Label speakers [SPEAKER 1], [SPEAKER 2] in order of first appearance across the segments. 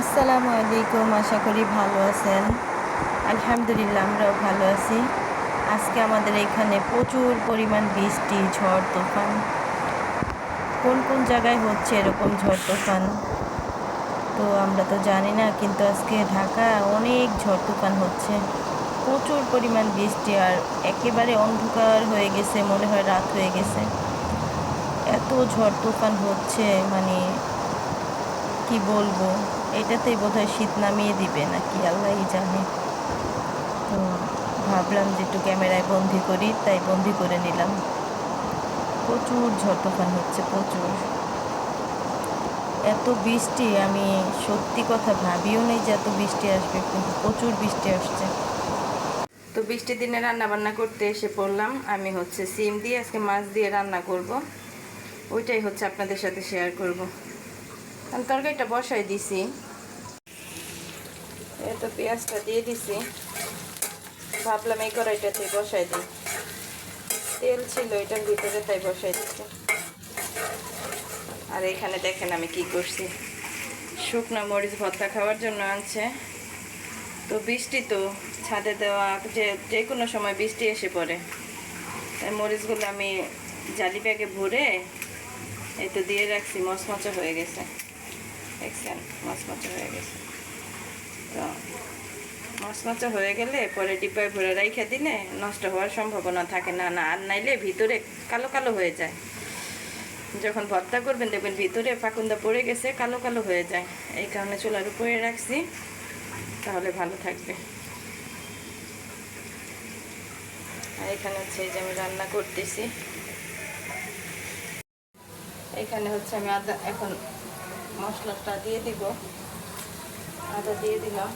[SPEAKER 1] আসসালামু আলাইকুম, আশা করি ভালো আছেন। আলহামদুলিল্লাহ, আমরাও ভালো আছি। আজকে আমাদের এখানে প্রচুর পরিমাণ বৃষ্টি, ঝড় তুফান। কোন কোন জায়গায় হচ্ছে এরকম ঝড় তুফান? তো আমরা তো জানি না, কিন্তু আজকে ঢাকা অনেক ঝড় তুফান হচ্ছে। প্রচুর পরিমাণ বৃষ্টি আর একেবারে অন্ধকার হয়ে গেছে, মনে হয় রাত হয়ে গেছে। এত ঝড় তুফান হচ্ছে মানে কি বলব? এটাতেই বোধহয় শীত নামিয়ে দিবে নাকি? আল্লাহই জানে। তো ভাবলাম যে একটু ক্যামেরায় বন্দি করি, তাই বন্দি করে নিলাম। প্রচুর ঝড় হচ্ছে, প্রচুর। এত বৃষ্টি, আমি সত্যি কথা ভাবিও নেই যে এত বৃষ্টি আসবে, কিন্তু প্রচুর বৃষ্টি আসছে। তো বৃষ্টির দিনে রান্না বান্না করতে এসে পড়লাম। আমি হচ্ছে সিম দিয়ে আজকে মাছ দিয়ে রান্না করব। ওইটাই হচ্ছে আপনাদের সাথে শেয়ার করব। আমি তরকারিটা বসাই দিছি। তো পেঁয়াজটা দিয়ে দিছি। ভাবলাম এই কড়াইটাতে বসাই দিই। তেল ছিল এটার ভিতরে, তাই বসাই দিচ্ছি আর এখানে দেখেন আমি কি করছি। শুকনো মরিচ ভর্তা খাওয়ার জন্য আনছে। তো বৃষ্টি তো ছাদে দেওয়া, যে যে কোনো সময় বৃষ্টি এসে পড়ে। তাই মরিচগুলো আমি জালি ব্যাগে ভরে এই তো দিয়ে রাখছি, মচমচে হয়ে গেছে। দেখছেন? মচমচে হয়ে গেছে। তো মচমচে হয়ে গেলে পরে ডিব্বায় ভরে রাইখে দিলে নষ্ট হওয়ার সম্ভাবনা থাকে না না, আর নাইলে ভিতরে কালো কালো হয়ে যায়। যখন ভর্তা করবেন, দেখবেন ভিতরে ফাকুন্দা পড়ে গেছে, কালো কালো হয়ে যায়। এই কারণে চুলার উপরে রাখছি, তাহলে ভালো থাকবে। আর এখানে হচ্ছে এই যে আমি রান্না করতেছি। এখানে হচ্ছে আমি আদা, এখন মশলাটা দিয়ে দিব। আদা দিয়ে দিলাম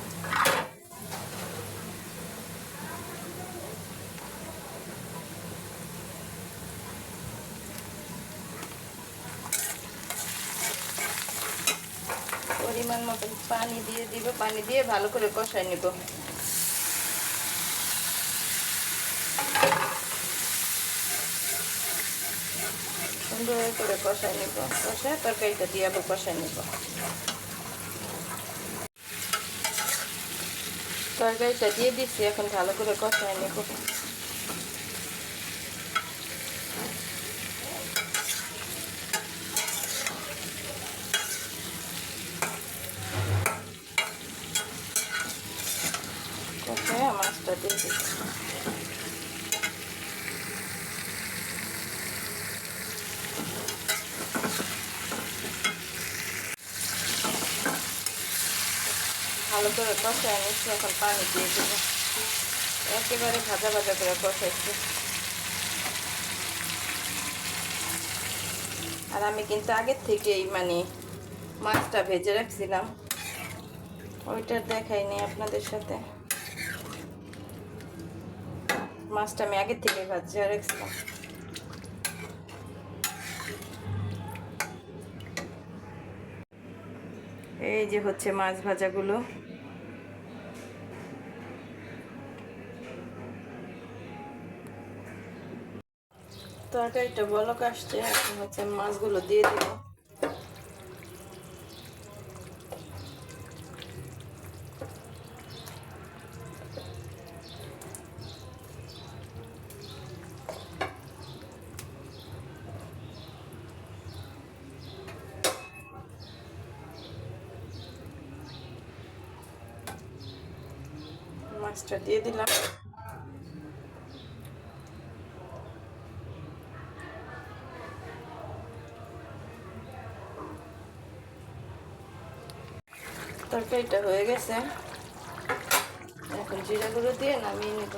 [SPEAKER 1] পরিমাণ মতো পানি দিয়ে দিব, পানি দিয়ে ভালো করে কষাই নিব। সুন্দর করে কষাই নিব, কষায় তরকারিটা দিয়ে আবার কষাই নিব। তরকারিটা দিয়ে দিচ্ছি, এখন ভালো করে কষাই নিব। কষায় মাছটা দিয়ে ভালো করে কষায় নিচ্ছি, এখন পানি দিয়ে দেবো। একেবারে ভাজা ভাজা করে কষাইছি। আর আমি কিন্তু আগের থেকেই মানে মাছটা ভেজে রাখছিলাম। ওইটা দেখাইনি আপনাদের সাথে। মাছটা আমি আগের থেকে ভাজিয়ে রাখছিলাম। এই যে হচ্ছে মাছ ভাজাগুলো। তরকারিটা বলক আসছে হচ্ছে মাছগুলো দিয়ে দিব। মাছটা দিয়ে দিলাম। তরকারিটা হয়ে গেছে। এখন জিরা গুঁড়ো দিয়ে নামিয়ে নেব।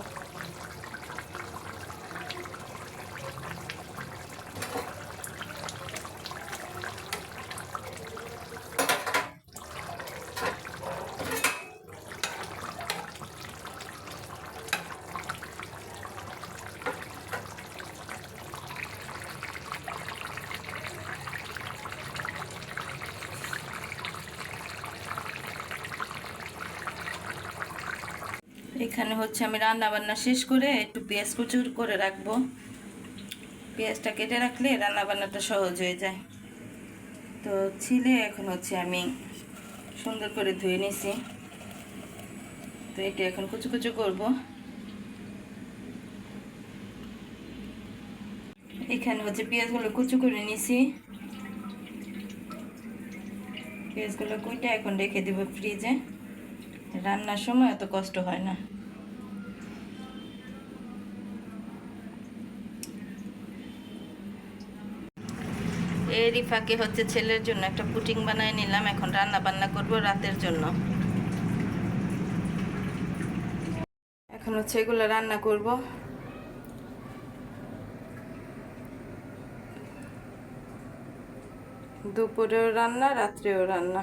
[SPEAKER 1] এখানে হচ্ছে আমি রান্না বান্না শেষ করে একটু পেঁয়াজ কুচুর করে রাখব। পেঁয়াজটা কেটে রাখলে রান্না বান্নাটা সহজ হয়ে যায়। তো ছিলে এখন হচ্ছে আমি সুন্দর করে ধুয়ে নিছি। তো এটা এখন কুচু কুচু করব। এখানে হচ্ছে পেঁয়াজগুলো কুচু করে নিছি। পেঁয়াজগুলো কুইটা এখন রেখে দেবো ফ্রিজে। রান্নার সময় এত কষ্ট হয় না। এরই ফাঁকে হচ্ছে ছেলের জন্য একটা পুটিং বানায় নিলাম, এখন রান্না বান্না করব রাতের জন্য। এখন হচ্ছে এগুলো রান্না করব। দুপুরেও রান্না, রাত্রেও রান্না।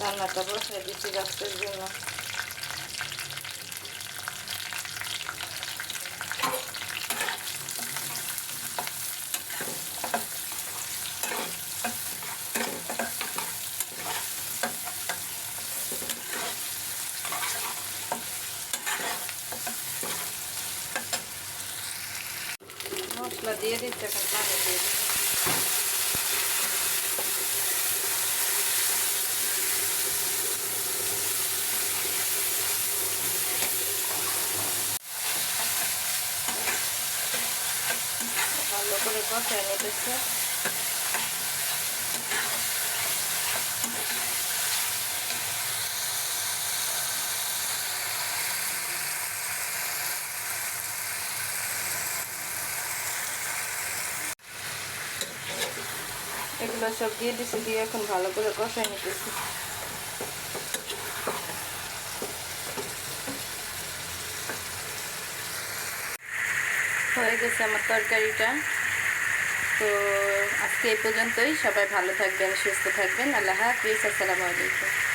[SPEAKER 1] রান্নাটা বসে দিচ্ছি রাত্রের জন্য। মশলা দিয়ে দিচ্ছি এখন পানি দিয়ে দিচ্ছি ভালো করে কষায় নিতেছে এগুলো সব দিয়ে দিছি, দিয়ে এখন ভালো করে কষাই নিতেছি। হয়ে গেছে আমার তরকারিটা। তো আজকে এই পর্যন্তই। সবাই ভালো থাকবেন, সুস্থ থাকবেন। আল্লাহ হাফিজ, আসসালামু আলাইকুম।